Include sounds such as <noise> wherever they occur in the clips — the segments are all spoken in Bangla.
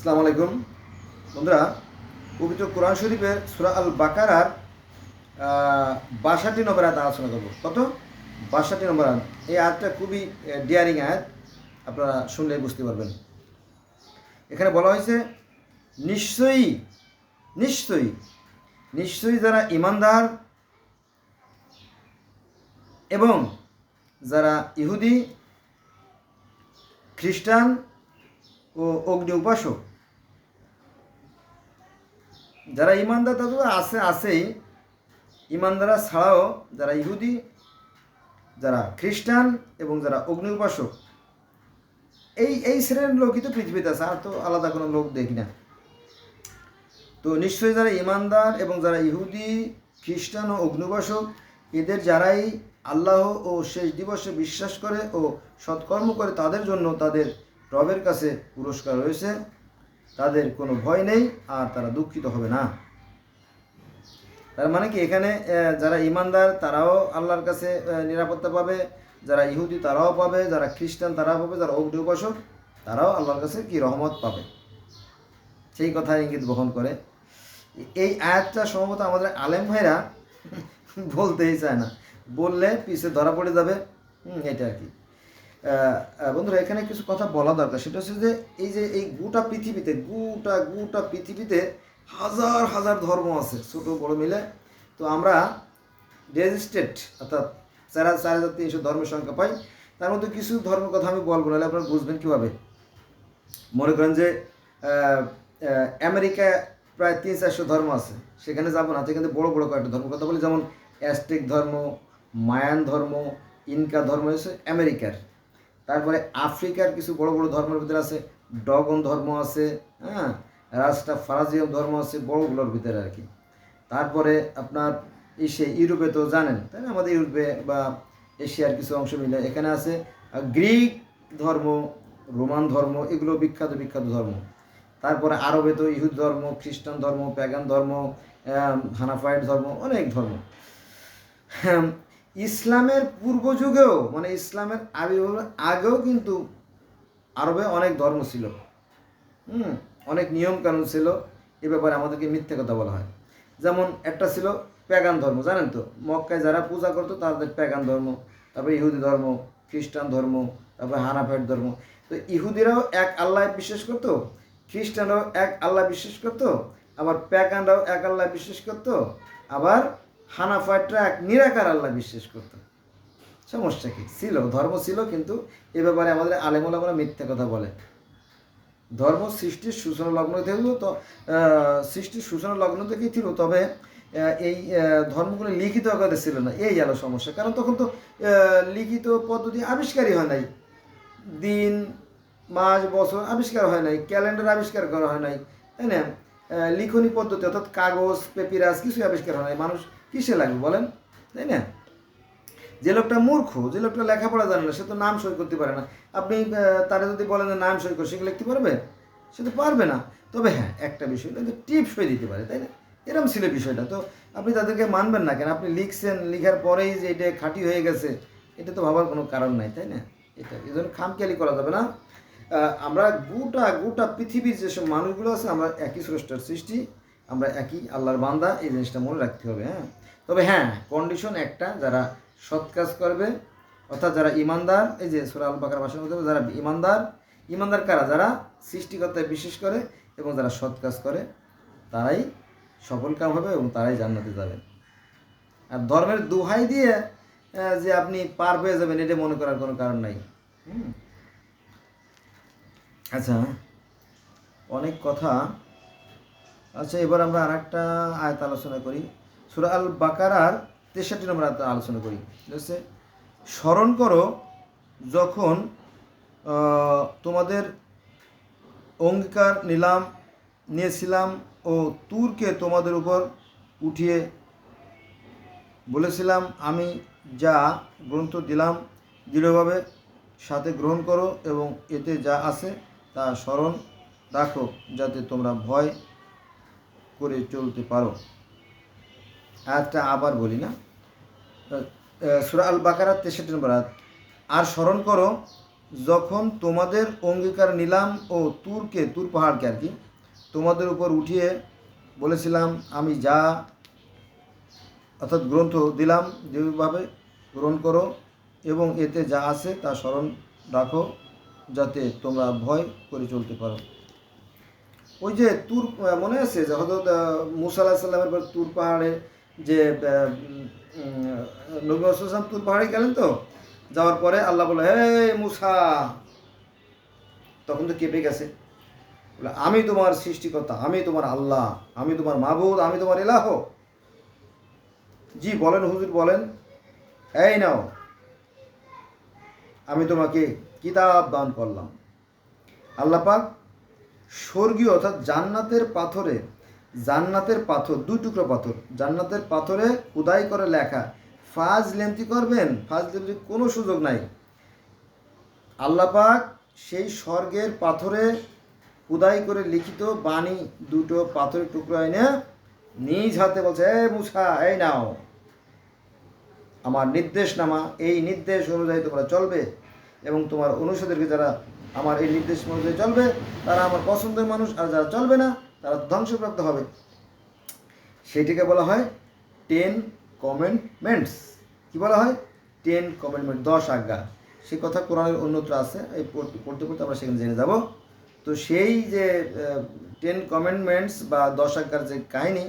আসসালামু আলাইকুম। বন্ধুরা, পবিত্র কোরআন শরীফের সুরা আল বাকারার বাষট্টি নম্বর আয়াত আলোচনা করব। কত? বাষাটি নম্বর আয়াত। এই আয়াতটা খুবই ডিয়ারিং আয়াত। আপনারা শুনলে বুঝতে পারবেন। এখানে বলা হয়েছে, নিশ্চয়ই নিশ্চয়ই নিশ্চয়ই যারা ইমানদার এবং যারা ইহুদি, খ্রিস্টান ও অগ্নি উপাসক যারা ইমানদার, তাদের আছে, আছেই। ইমানদারা ছাড়াও যারা ইহুদি, যারা খ্রিস্টান এবং যারা অগ্নি উপাসক এই এই শ্রেণির লোকই তো পৃথিবীতে আছে, আর তো আলাদা কোনো লোক দেখি না। তো নিশ্চয়ই যারা ইমানদার এবং যারা ইহুদি, খ্রিস্টান ও অগ্নিবাসক এদের যারাই আল্লাহ ও শেষ দিবসে বিশ্বাস করে ও সৎকর্ম করে, তাদের জন্য তাদের রবের কাছে পুরস্কার রয়েছে। তাদের কোনো ভয় নেই আর তারা দুঃখিত হবে না। তার মানে কি? এখানে যারা ইমানদার, তারাও আল্লাহর কাছে নিরাপত্তা পাবে। যারা ইহুদি, তারাও পাবে। যারা খ্রিস্টান, তারাও পাবে। যারা অগ্নি উপাসক তারাও আল্লাহর কাছে কি রহমত পাবে? সেই কথা ইঙ্গিত বহন করে। এই আয়াতটা সম্ভবত আমাদের আলেম ভাইরা বলতেই চায় না। বললে পিছে ধরা পড়ে যাবে। এটা আর কি। বন্ধুরা, এখানে কিছু কথা বলা দরকার। সেটা হচ্ছে যে, এই যে, এই গোটা পৃথিবীতে, গোটা গোটা পৃথিবীতে হাজার হাজার ধর্ম আছে, ছোট, বড় মিলে। তো আমরা রেজিস্ট্রেড অর্থাৎ চার চার হাজার তিনশো ধর্মের সংখ্যা পাই, তার মধ্যে কিছু ধর্মের কথা আমি বলব, নাহলে আপনারা বুঝবেন কীভাবে। মনে করেন যে আমেরিকায় প্রায় তিন, চারশো ধর্ম আছে, সেখানে যাব না, সেখানে বড় বড় কয়েকটা ধর্ম। কথা বলি, যেমন অ্যাস্টেক ধর্ম, মায়ান ধর্ম, ইনকা ধর্ম হচ্ছে আমেরিকার। তারপরে আফ্রিকার কিছু বড় বড় ধর্মের ভিতরে আছে ডগন ধর্ম আছে হ্যাঁ? রাস্তা ফারাজিয়াম ধর্ম আছে বড়গুলোর ভিতরে আর কি। তারপরে আপনার এসে ইউরোপে তো জানেন তাই না? আমাদের ইউরোপে বা এশিয়ার কিছু অংশ মিলে এখানে আছে গ্রিক ধর্ম রোমান ধর্ম এগুলো বিখ্যাত বিখ্যাত ধর্ম। তারপরে আরবে তো ইহুদ ধর্ম খ্রিস্টান ধর্ম প্যাগান ধর্ম আহ, হানাফাইট ধর্ম অনেক ধর্ম। হ্যাঁ, ইসলামের পূর্ব যুগেও মানে ইসলামের আবির্ভাবের আগেও কিন্তু আরবে অনেক ধর্ম ছিল। হুম, অনেক নিয়ম কানুন ছিল। এ ব্যাপারে আমাদেরকে মিথ্যে কথা বলা হয়। যেমন একটা ছিল প্যাগান ধর্ম, জানেন তো? মক্কায় যারা পূজা করতো তাদের প্যাগান ধর্ম, তারপরে ইহুদি ধর্ম, খ্রিস্টান ধর্ম, তারপরে হানাফাইট ধর্ম। তো ইহুদিরাও এক আল্লাহ বিশ্বাস করতো, খ্রিস্টানরাও এক আল্লাহ বিশ্বাস করতো, আবার প্যাগানরাও এক আল্লাহ বিশ্বাস করতো, আবার হানাফাইটরা এক নিরাকার আল্লাহ বিশ্বাস করতো। সমস্যা কি? ছিল, ধর্ম ছিল, কিন্তু এ ব্যাপারে আমাদের আলেমুলামরা মিথ্যা কথা বলে ধর্ম সৃষ্টির সূচনা লগ্ন থেকেও তো সৃষ্টির সূচনা লগ্ন থেকেই ছিল, তবে এই ধর্মগুলো লিখিত আকারে ছিল না। এই গেল সমস্যা। কারণ তখন তো লিখিত পদ্ধতি আবিষ্কারই হয় নাই। দিন, মাস, বছর আবিষ্কার হয় নাই। ক্যালেন্ডার আবিষ্কার করা হয় নাই। তাই না? লিখনি পদ্ধতি অর্থাৎ কাগজ পেপিরাস কিছুই আবিষ্কার হয় নাই। মানুষ কিসে লাগবে বলেন? তাই না? যে লোকটা মূর্খ, যে লোকটা লেখাপড়া জানে না, সে তো নাম সই করতে পারে না। আপনি তারা যদি বলেন যে নাম সই করে, সে লিখতে পারবে? সে তো পারবে না। তবে হ্যাঁ একটা বিষয়, কিন্তু টিপ সই দিতে পারে, তাই না? এরকম ছিল বিষয়টা। তো আপনি তাদেরকে মানবেন না কেন? আপনি লিখছেন, লিখার পরেই যে এটা খাঁটি হয়ে গেছে, এটা তো ভাবার কোনো কারণ নাই, তাই না? এটা, এই জন্য খামখেয়ালি করা যাবে না। আমরা গোটা গোটা পৃথিবীর যেসব মানুষগুলো আছে, আমরা একই স্রষ্টার সৃষ্টি। আমরা একই আল্লাহর বান্দা, এই জিনিসটা মনে রাখতে হবে হ্যাঁ? তবে হ্যাঁ কন্ডিশন একটা, যারা সৎ কাজ করবে, অর্থাৎ যারা ইমানদার, এই যে সুরা আল বাকার ভাষার মধ্যে যারা ইমানদার ইমানদার কারা? যারা সৃষ্টিকর্তায় বিশ্বাস করে এবং যারা সৎ কাজ করে, তারাই সফল কাম হবে এবং তারাই জান্নাতে যাবে। আর ধর্মের দোহাই দিয়ে যে আপনি পার হয়ে যাবেন, এটা মনে করার কোনো কারণ নাই। আচ্ছা অনেক কথা আচ্ছা এবার আমরা আর একটা আয়ত আলোচনা করি। সুরা আল বাকারার তেষট্টি নম্বর আয়ত আলোচনা করি। ঠিক আছে? স্মরণ করো যখন তোমাদের অঙ্গীকার নিলাম, নিয়েছিলাম ও তুরকে তোমাদের উপর উঠিয়ে বলেছিলাম, আমি যা গ্রন্থ দিলাম, দৃঢ়ভাবে সাথে গ্রহণ করো এবং এতে যা আছে তা স্মরণ রাখো, যাতে তোমরা ভয় করে চলতে পারো। আয়াতটা আবার বলি না। সুরা আল বাকারাত তেষট্টি নম্বর আর স্মরণ করো, যখন তোমাদের অঙ্গীকার নিলাম ও তুরকে, তুর পাহাড়কে আর কি, তোমাদের উপর উঠিয়ে বলেছিলাম, আমি যা, অর্থাৎ গ্রন্থ দিলাম, যেভাবে গ্রহণ করো এবং এতে যা আছে তা স্মরণ রাখো, যাতে তোমরা ভয় করে চলতে পারো। ওই যে তুর মনে আছে যে হজরত মুসা সাল্লামের পর তুর পাহাড়ে যে নবী আসলাম তুর পাহাড়ে গেলেন তো? যাওয়ার পরে আল্লাহ বলে হে মুসা! তখন তো কেঁপে গেছে। বলে, আমি তোমার সৃষ্টিকর্তা, আমি তোমার আল্লাহ, আমি তোমার মাবুদ, আমি তোমার এলাহ জি, বলেন, হুজুর বলেন, এই নাও, আমি তোমাকে কিতাব দান করলাম। আল্লাহ পাক স্বর্গীয় অর্থাৎ জান্নাতের পাথরে, জান্নাতের পাথর, দুই টুকরো পাথর। জান্নাতের পাথরে খুদাই করে লেখা ফাজ লেমতি করবেন? ফাজ লেমতি কোনো সুযোগ নাই। আল্লাহ পাক সেই স্বর্গের পাথরে খুদাই করে লিখিত বাণী দুটো পাথরের টুকরো এনে নিজ হাতে বলছে এই মুসা, এই নাও। আমার নির্দেশনামা, এই নির্দেশ অনুযায়ী তোমরা চলবে। এবং তোমার অনুষদেরকে যারা আমার এই নির্দেশ অনুযায়ী চলবে, তারা আমার পছন্দের মানুষ আর যারা চলবে না, তারা ধ্বংসপ্রাপ্ত হবে। সেটিকে বলা হয় টেন কমেন্টমেন্টস কি বলা হয়? টেন কমেন্টমেন্ট দশ আজ্ঞা। সে কথা কোরআনের অন্যত্র আছে, এই পড়তে পড়তে আমরা সেখানে জেনে যাব। তো সেই যে টেন কমেন্টমেন্টস বা দশ আজ্ঞার যে কাহিনী,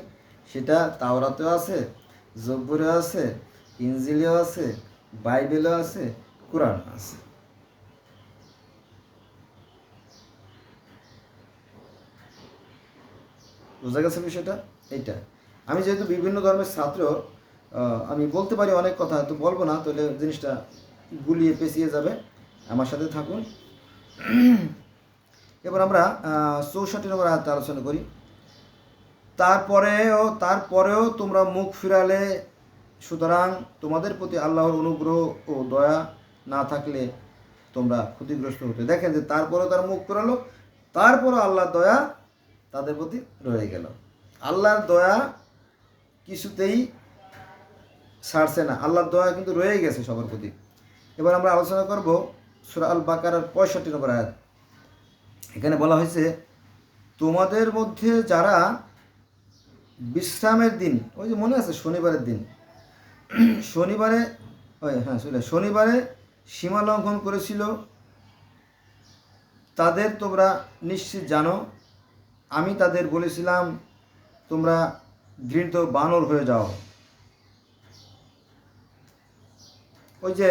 সেটা তাওরাতেও আছে, জব্বরেও আছে, ইনজিলেও আছে, বাইবেলও আছে কোরআন আছে। বোঝা গেছে বিষয়টা? এইটা। আমি যেহেতু বিভিন্ন ধর্মের ছাত্র আমি বলতে পারি অনেক কথা, তো বলব না, তাহলে জিনিসটা গুলিয়ে পেঁচিয়ে যাবে। আমার সাথে থাকুন। এবার আমরা চৌষট্টি নম্বর আয়াতে আলোচনা করি। তারপরেও তারপরেও তোমরা মুখ ফিরালে, সুতরাং তোমাদের প্রতি আল্লাহর অনুগ্রহ ও দয়া না থাকলে তোমরা ক্ষতিগ্রস্ত হতে। দেখেন যে তারপরেও তার মুখ ফিরালো, তারপরও আল্লাহর দয়া তাদের প্রতি রয়ে গেল। আল্লাহর দয়া কিছুতেই ছাড়ছে না। আল্লাহর দয়া কিন্তু রয়ে গেছে সবার প্রতি। এবার আমরা আলোচনা করব সুরা আল বাকার পঁয়ষট্টি নম্বর আয়াত। এখানে বলা হয়েছে, তোমাদের মধ্যে যারা বিশ্রামের দিন, ওই যে মনে আছে, শনিবারের দিন। শনিবারে, ওই হ্যাঁ শুনে, শনিবারে সীমা লঙ্ঘন করেছিল। তাদের তোমরা নিশ্চিত জানো আমি তাদের বলেছিলাম, তোমরা ঘৃণিত বানর হয়ে যাও। ওই যে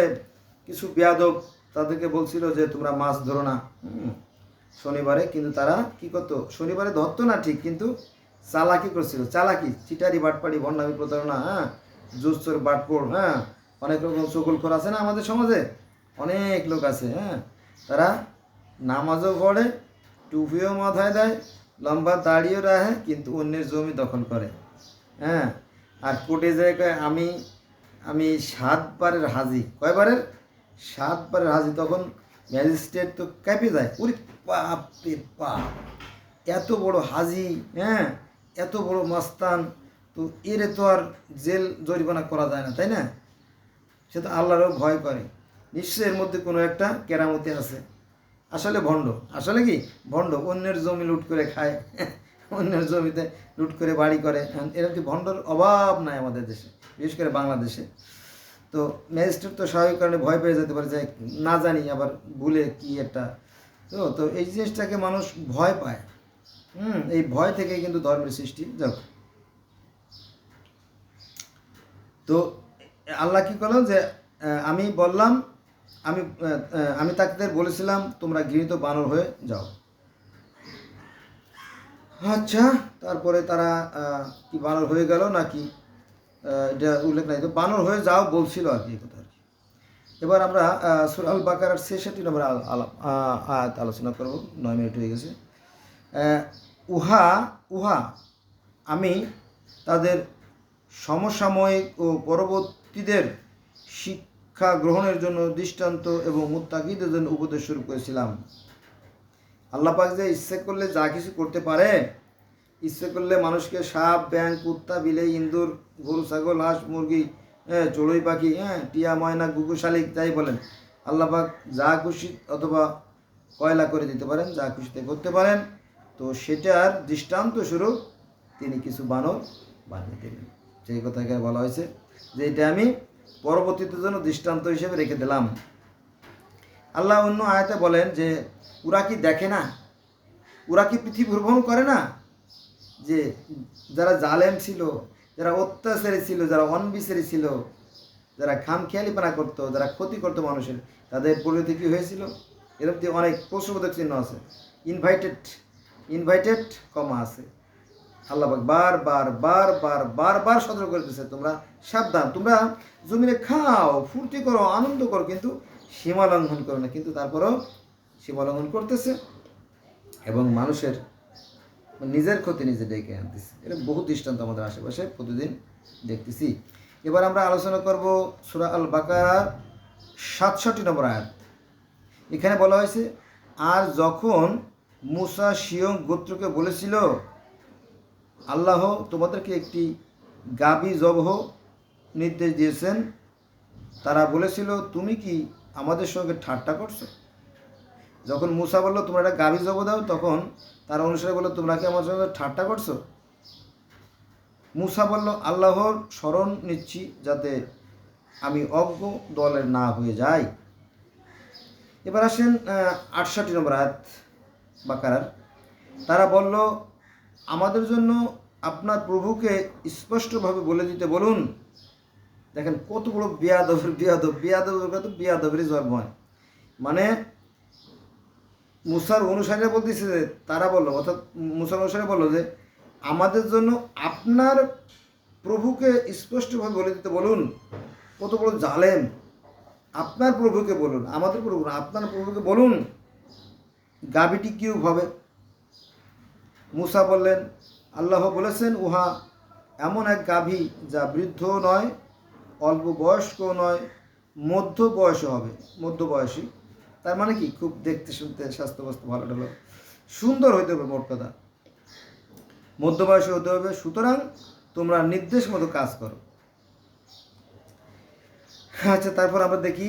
কিছু বেয়াদব তাদেরকে বলছিল যে, তোমরা মাছ ধরো না। শনিবারে কিন্তু তারা কি করতো? শনিবারে ধরতো না ঠিক, কিন্তু চালাকি করছিল। চালাকি, চিটারি, বাটপাড়ি ভণ্ডামি প্রতারণা হ্যাঁ জোস্তর বাটপোড় হ্যাঁ অনেক রকম চকুলখোর আছে না আমাদের সমাজে? অনেক লোক আছে হ্যাঁ তারা নামাজও পড়ে, টুপিও মাথায় দেয় লম্বা দাড়িও রাখে, কিন্তু অন্যের জমি দখল করে। হ্যাঁ? আর কোর্টে যায় আমি আমি সাতবারের হাজি। কয়বারের সাতবারের হাজি তখন ম্যাজিস্ট্রেট তো কেঁপে যায়। উরি পাপ রে পাপ এত বড় হাজি হ্যাঁ? এত বড় মাস্তান, তো এরে তো আর জেল জরিমানা করা যায় না, তাই না? সে তো আল্লাহরও ভয় করে। নিশ্চয়ই এর মধ্যে কোনো একটা কেরামতি আছে। আসলে ভণ্ড। আসলে কি? ভণ্ড। অন্যের জমি লুট করে খায়। অন্যের জমিতে লুট করে বাড়ি করে। এরকম কি ভণ্ডর? অভাব নাই আমাদের দেশে, বিশেষ করে বাংলাদেশে। তো ম্যাজিস্ট্রেট তো স্বাভাবিক কারণে ভয় পেয়ে যেতে পারে যে না জানি আবার ভুলে কি একটা। তো তো এই জিনিসটাকে মানুষ ভয় পায়। হুম, এই ভয় থেকে কিন্তু ধর্মের সৃষ্টি। যাক। তো আল্লাহ কি করলেন যে আমি বললাম আমি আমি তাদের বলেছিলাম, তোমরা গৃহীত বানর হয়ে যাও। আচ্ছা তারপরে তারা কি বানর হয়ে গেল নাকি এটা উল্লেখ নাই। তো বানর হয়ে যাও বলছিল আর কি কথা আর কি। এবার আমরা সুর আল বাকার ছেষট্টি নম্বর আয়াত আলোচনা করব। নয় মিনিট হয়ে গেছে। উহা উহা, আমি তাদের সমসাময়িক ও পরবর্তীদের শিক্ষা গ্রহণের জন্য দৃষ্টান্ত এবং মুত্তাকিদের জন্য উপদেশ শুরু করেছিলাম। আল্লাহ পাক যে ইচ্ছে করলে যা কিছু করতে পারে, ইচ্ছে করলে মানুষকে সাপ ব্যাং কুত্তা বিলে ইন্দুর গরু, ছাগল, হাঁস, মুরগি হ্যাঁ চড়ুই পাখি হ্যাঁ টিয়া, ময়না গুগু শালিক, যাই বলেন আল্লাপাক যা খুশি অথবা কয়লা করে দিতে পারেন, যা খুশিতে করতে পারেন, তো সেটার দৃষ্টান্ত স্বরূপ তিনি কিছু বানর বানিয়ে দিলেন। সেই কথাকে বলা হয়েছে যে এটা আমি পরবর্তীতে জন্য দৃষ্টান্ত হিসেবে রেখে দিলাম। আল্লাহ অন্য আয়াতে বলেন যে, ওরা কি দেখে না? ওরা কি পৃথিবী ভ্রমণ করে না? যে, যারা জালেম ছিল, যারা অত্যাচারী ছিল, যারা অনবিচারী ছিল, যারা খামখেয়ালিপানা করতো, যারা ক্ষতি করতো মানুষের, তাদের পরিণতি কী হয়েছিল? এরকম অনেক প্রশ্নবোধক চিহ্ন আছে। ইনভাইটেড ইনভাইটেড কমা আছে। আল্লাহ পাক বার বার বার বার বার বার সতর্ক করতেছে তোমরা সাবধান, তোমরা জমিনে খাও, ফুর্তি করো, আনন্দ করো, কিন্তু সীমা লঙ্ঘন করো না। কিন্তু তারপরেও সীমা লঙ্ঘন করতেছে এবং মানুষের নিজের ক্ষতি নিজে ডেকে আনতেছে। এটা বহু দৃষ্টান্ত আমাদের আশেপাশে, প্রতিদিন দেখতেছি। এবার আমরা আলোচনা করব সুরা আল বাকার সাতষট্টি নম্বর আয়াত। এখানে বলা হয়েছে, আর যখন মুসা শিয়ং গোত্রকে বলেছিল আল্লাহ তোমাদেরকে একটি গাবি জবহ নির্দেশ দিয়েছেন। তারা বলেছিল, তুমি কি আমাদের সঙ্গে ঠাট্টা করছ? যখন মুসা বলল, তোমরা একটা গাভী জব দাও, তখন তার অনুসারে বলল, তোমরা কি আমার সঙ্গে ঠাট্টা করছ? মুসা বলল, আল্লাহর স্মরণ নিচ্ছি যাতে আমি অজ্ঞ দলের না হয়ে যাই। এবার আসেন আটষট্টি নম্বর হাত বাকারার। তারা বলল, আমাদের জন্য আপনার প্রভুকে স্পষ্টভাবে বলে দিতে বলুন। দেখেন, কত বড় বিয়াদবের, বিয়াদব, বিয়াদবের কথা বিয়াদবেরই জন্ম হয়। মানে মুসার অনুসারীরা বলতেছে যে, তারা বলল, অর্থাৎ মুসার অনুসারে বলল যে, আমাদের জন্য আপনার প্রভুকে স্পষ্টভাবে বলে দিতে বলুন। কত বড় জালেম। আপনার প্রভুকে বলুন, আমাদের প্রভু আপনার প্রভুকে বলুন। গাবিটি কিউ হবে। মুসা বললেন আল্লাহ বলেছেন, উহা এমন এক গাভী যা বৃদ্ধ নয়, অল্প বয়স্ক নয় মধ্য বয়সও হবে মধ্য বয়সী তার মানে কি? খুব দেখতে শুনতে স্বাস্থ্য বাস্তু ভালো টালো সুন্দর হইতে হবে মোট মধ্য বয়সে হতে হবে, সুতরাং তোমরা নির্দেশ মতো কাজ করো। আচ্ছা তারপর আমরা দেখি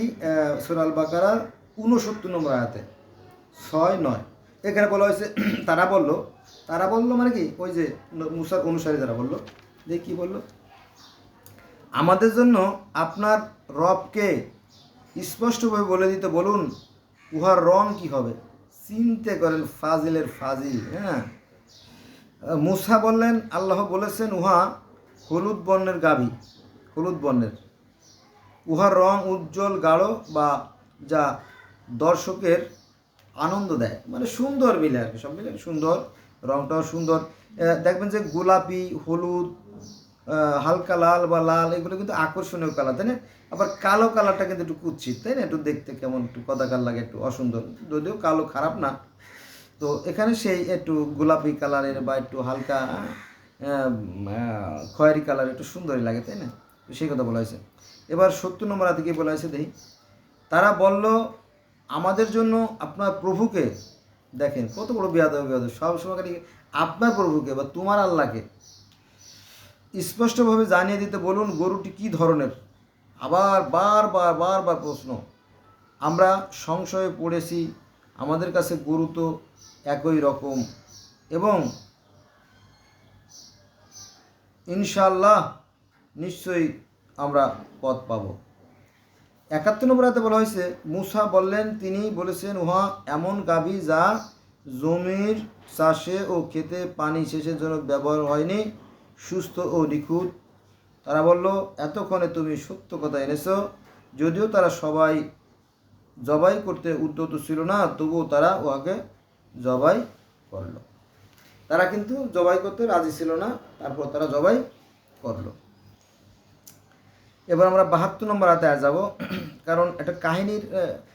সোরাল বাকারার উনসত্তর নম্বর আয়াতে, ছয় নয়। এখানে বলা হয়েছে, <clears throat> তারা বলল তারা বলল মানে কি? ওই যে মুসার অনুসারী যারা বলল, যে কি বলল? আমাদের জন্য আপনার রবকে স্পষ্টভাবে বলে দিতে বলুন, উহার রং কি হবে? চিনতে করেন ফাজিলের ফাজিল হ্যাঁ? মুসা বললেন, আল্লাহ বলেছেন, উহা হলুদ বর্ণের গাভী হলুদ বর্ণের। উহার রং উজ্জ্বল গাঢ় বা যা দর্শকের আনন্দ দেয়। মানে সুন্দর মিলে আর কি, সব মিলে সুন্দর, রংটাও সুন্দর। দেখবেন যে গোলাপি, হলুদ হালকা লাল বা লাল, এগুলো কিন্তু আকর্ষণীয় কালার, তাই না? আবার কালো কালারটা কিন্তু একটু কুৎসিত, তাই না? একটু দেখতে কেমন, একটু কদাকার লাগে, একটু অসুন্দর। যদিও কালো খারাপ না। তো এখানে সেই একটু গোলাপি কালারের বা একটু হালকা খয়েরি কালার একটু সুন্দরই লাগে, তাই না? সেই কথা বলা হয়েছে। এবার সত্তর নম্বর আদিকে বলা হয়েছে, দেখি। তারা বলল আমাদের জন্য আপনার প্রভুকে দেখেন, কত বড় বিয়াদ বিয়াদ সবসময় খালি আপনার প্রভুকে বা তোমার আল্লাহকে স্পষ্টভাবে জানিয়ে দিতে বলুন, গরুটি কি ধরনের? আবার বারবার বারবার প্রশ্ন। আমরা সংশয়ে পড়েছি, আমাদের কাছে গরু তো একই রকম। এবং ইনশাল্লাহ নিশ্চয়ই আমরা পথ পাব। একাত্তর নম্বর হাতে বলা হয়েছে, মুসা বললেন, তিনি বলেছেন, উহা এমন গাভী যা জমির চাষে ও খেতে পানি সেচের জন্য ব্যবহার হয়নি, সুস্থ ও নিখুঁত। তারা বলল, এতক্ষণে তুমি সত্য কথা এনেছো, যদিও তারা সবাই জবাই করতে উদ্যত ছিল না, তবুও তারা উহাকে জবাই করল। তারা কিন্তু জবাই করতে রাজি ছিল না, তারপর তারা জবাই করল। এবার আমরা বাহাত্তর নম্বর হাতে যাব। কারণ একটা কাহিনীর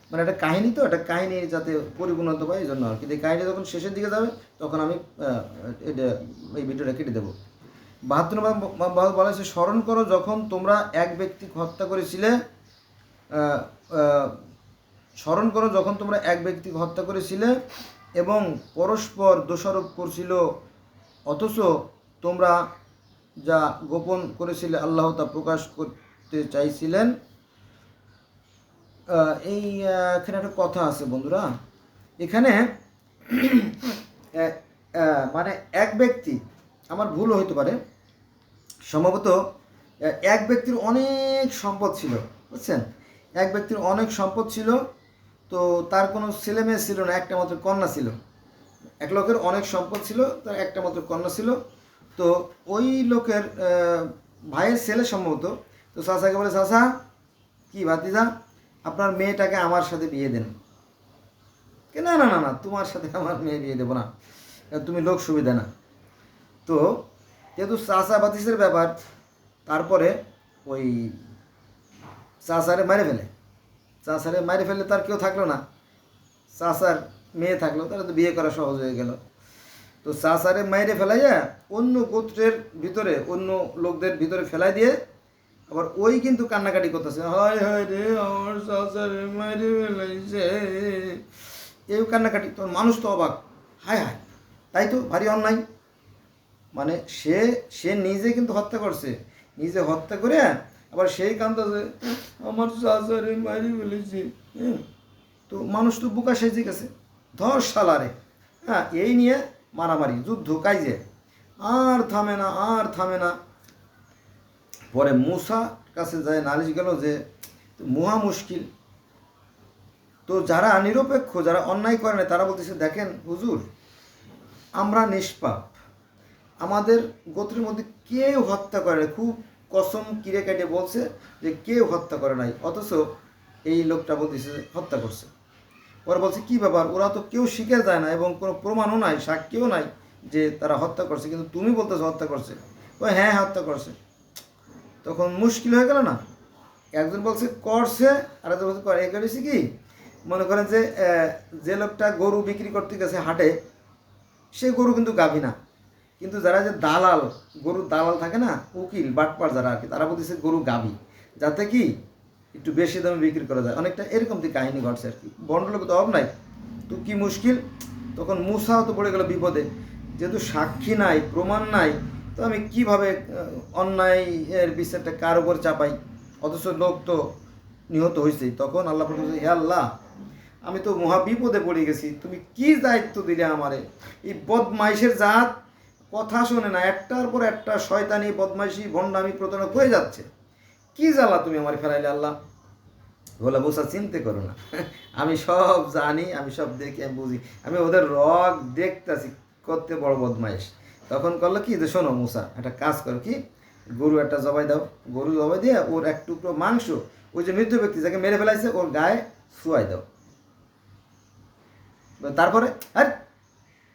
মানে একটা কাহিনী তো, একটা কাহিনী যাতে পরিপূর্ণতা পায় এই জন্য আর কি। কাহিনী যখন শেষের দিকে যাবে, তখন আমি এই ভিডিওটা কেটে দেবো। বাহাত্তর নম্বর বলা হয়েছে, স্মরণ করো যখন তোমরা এক ব্যক্তি হত্যা করেছিলে স্মরণ করো যখন তোমরা এক ব্যক্তিকে হত্যা করেছিলে এবং পরস্পর দোষারোপ করছিল, অথচ তোমরা যা গোপন করেছিলে, আল্লাহ তা প্রকাশ করতে চাইছিলেন এই এখানে একটা কথা আছে বন্ধুরা। এখানে মানে এক ব্যক্তি, আমার ভুল হইতে পারে। সম্ভবত এক ব্যক্তির অনেক সম্পদ ছিল, বুঝছেন? এক ব্যক্তির অনেক সম্পদ ছিল, তো তার কোনো ছেলে মেয়ে ছিল না, একটা মাত্র কন্যা ছিল। এক লোকের অনেক সম্পদ ছিল, তার একটা মাত্র কন্যা ছিল। তো ওই লোকের ভাইয়ের ছেলে সম্ভবত, তো চাচাকে বলে, চাচা, কি ভাতিজা? আপনার মেয়েটাকে আমার সাথে বিয়ে দেন। না না না না, তোমার সাথে আমার মেয়ে বিয়ে দেবো না। তুমি লোক সুবিধা না। তো যেহেতু চাচা বাতিসের ব্যাপার, তারপরে ওই চাচারে মারে ফেলে। চাচারে মারে ফেলে তার কেউ থাকল না। চাচার মেয়ে থাকল, তাহলে তো বিয়ে করা সহজ হয়ে গেল। তো চাচারে মাইরে ফেলাইয়া অন্য গোত্রের ভিতরে, অন্য লোকদের ভিতরে ফেলাই দিয়ে আবার ওই কিন্তু কান্নাকাটি করতেছে। হয় হয় রে, আমার চাচারে মাইরে ফেলাইছে এই কান্নাকাটি, তোর মানুষ তো অবাক। হায় হায়, তাই তো ভারী অন্যায়। মানে সে সে নিজে কিন্তু হত্যা করছে। নিজে হত্যা করে আবার সেই কান্দাছে, আমার চাচারে মারি ফেলেছে তো মানুষ তো বুকা সেজে গেছে। ধর সালারে হ্যাঁ এই নিয়ে মারামারি, যুদ্ধ কাইজে। আর থামে না, আর থামে না। পরে মুসা কাছে যায়, নালিশ গেল যে মহা মুশকিল। তো যারা নিরপেক্ষ, যারা অন্যায় করে না তারা বলতেছে, দেখেন হুজুর, আমরা নিষ্পাপ। আমাদের গোত্রের মধ্যে কেউ হত্যা করে নাই। খুব কসম কিরে কেটে বলছে যে কেউ হত্যা করে নাই। অথচ এই লোকটা বলতেছে হত্যা করছে। ওরা বলছে, কি ব্যাপার? ওরা তো কেউ শিখে যায় না এবং কোনো প্রমাণও নাই সাক্ষীও নাই যে তারা হত্যা করছে। কিন্তু তুমি বলতেছো হত্যা করছে। ও হ্যাঁ হত্যা করছে। তখন মুশকিল হয়ে গেল না? একজন বলছে, করছে আর একজন বলছে, করে। এ করেছে কি? মনে করেন যে যে লোকটা গরু বিক্রি করতে গেছে হাটে, সে গরু কিন্তু গাভী না। কিন্তু যারা যে দালাল, গরুর দালাল থাকে না, উকিল, বাটপার যারা আর কি, তারা বলতেছে গরু গাভী। যাতে কি? একটু বেশি দামে বিক্রি করা যায়। অনেকটা এরকম দিয়ে কাহিনী ঘটছে আর কি। বন্ডলোক তো অভাব নাই। তো কি মুশকিল? তখন মুসাও তো পড়ে গেল বিপদে। যেহেতু সাক্ষী নাই, প্রমাণ নাই তো আমি কীভাবে আহ, অন্যায় এর বিচারটা কার উপর চাপাই? অথচ লোক তো নিহত হয়েছে তখন আল্লাহ বলছে হে আল্লাহ আমি তো মহা বিপদে পড়ে গেছি। তুমি কি দায়িত্ব দিলে আমারে? এই বদমাইশের জাত কথা শোনে না। একটার পর একটা শয়তানি বদমাইশি ভণ্ডামি প্রতারণা হয়ে যাচ্ছে। কি জ্বালা তুমি আমার ফেরাইলে আল্লাহ? বলে মুসা চিনতে করো না। <laughs> আমি সব জানি আমি সব দেখি আমি বুঝি। আমি ওদের রগ দেখতেছি। করতে বড় বদমাইশ। তখন করল কি যে, শোনো মুসা, একটা কাজ করো কি? গরু একটা জবাই দাও। গরু জবাই দিয়ে ওর এক টুকরো মাংস, ওই যে মৃত্যু ব্যক্তি যাকে মেরে ফেলাইছে, ওর গায়ে শুয়াই দাও। তারপরে, আর,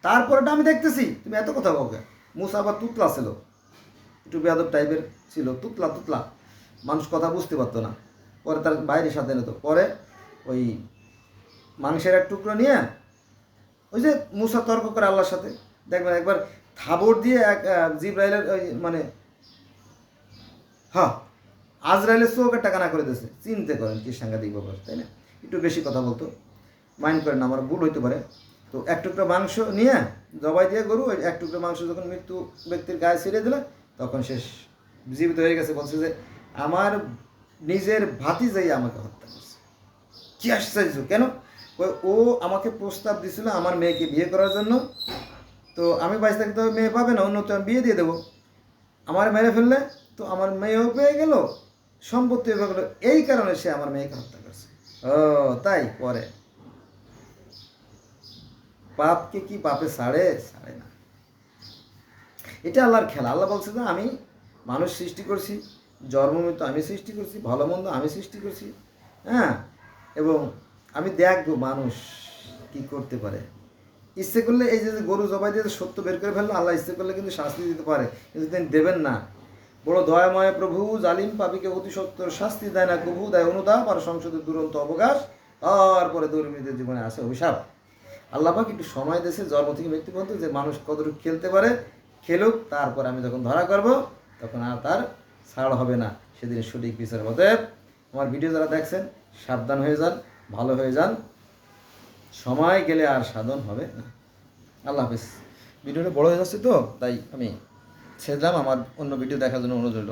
তারপরেটা আমি দেখতেছি, তুমি এত কথা বলবে মুসা আবার তুতলা ছিল। একটু বেয়াদব টাইপের ছিল, তুতলা তুতলা। মানুষ কথা বুঝতে পারতো না। পরে তার বাইরে সাথে নিত পরে ওই মাংসের এক টুকরো নিয়ে, ওই যে মুসা তর্ক করে আল্লাহর সাথে। দেখবেন একবার থাবর দিয়ে এক জিব্রাইলের মানে হ্যাঁ আজরাইলের চোখের টাকা না করে দিয়েছে। চিনতে করেন কি সাংঘাতিক ব্যাপার, তাই না? একটু বেশি কথা বলতো। মাইন্ড করেন আমার ভুল হইতে পারে। তো এক টুকরো মাংস নিয়ে জবাই দিয়ে গরু, ওই এক টুকরো মাংস যখন মৃত্যু ব্যক্তির গায়ে ছেড়ে দিলে, তখন শেষ জীবিত হয়ে গেছে, বলছে যে, আমার নিজের ভাতি যাই আমাকে হত্যা করছে। কি আশ্চর্য, কেন? ও আমাকে প্রস্তাব দিছিল আমার মেয়েকে বিয়ে করার জন্য। তো আমি বাইশ থাকতে মেয়ে পাবে না, অন্য তো বিয়ে দিয়ে দেবো। আমার মেরে ফেললে তো আমার মেয়েও পেয়ে গেল, সম্পত্তি পেয়ে গেলো। এই কারণে সে আমার মেয়েকে হত্যা করছে। ও, তাই পরে। পাপকে কি পাপে ছাড়ে? ছাড়ে না। এটা আল্লাহর খেলা। আল্লাহ বলছে যে আমি মানুষ সৃষ্টি করছি, জন্ম মৃত্যু আমি সৃষ্টি করছি, ভালো মন্দ আমি সৃষ্টি করছি হ্যাঁ? এবং আমি দেখব মানুষ কি করতে পারে। ইচ্ছে করলে এই যে গরু জবাই দিয়ে সত্য বের করে ফেলল, আল্লাহ ইচ্ছে করলে কিন্তু শাস্তি দিতে পারে। কিন্তু তিনি দেবেন না। বড় দয়াময় প্রভু, জালিম পাপিকে অতি সত্তর শাস্তি দেয় না কভু দেয় অনুতাপ আর সংসদের দুরন্ত অবকাশ। তারপরে দুর্নীতির জীবনে আসে অভিশাপ। আল্লাহ পাক একটু সময় দেশে জন্ম থেকে মৃত্যু পর্যন্ত যে মানুষ কতটুকু খেলতে পারে, খেলুক। তারপর আমি যখন ধরা করব, তখন আর তার ছাড় হবে না। সেদিন সঠিক বিচার অতএব আমার ভিডিও যারা দেখছেন, সাবধান হয়ে যান, ভালো হয়ে যান। সময় গেলে আর সাধন হবে না। আল্লাহ হাফিজ। ভিডিওটা বড় হয়ে যাচ্ছে তো, তাই আমি ছেড়লাম আমার অন্য ভিডিও দেখার জন্য অনুরোধ রইল।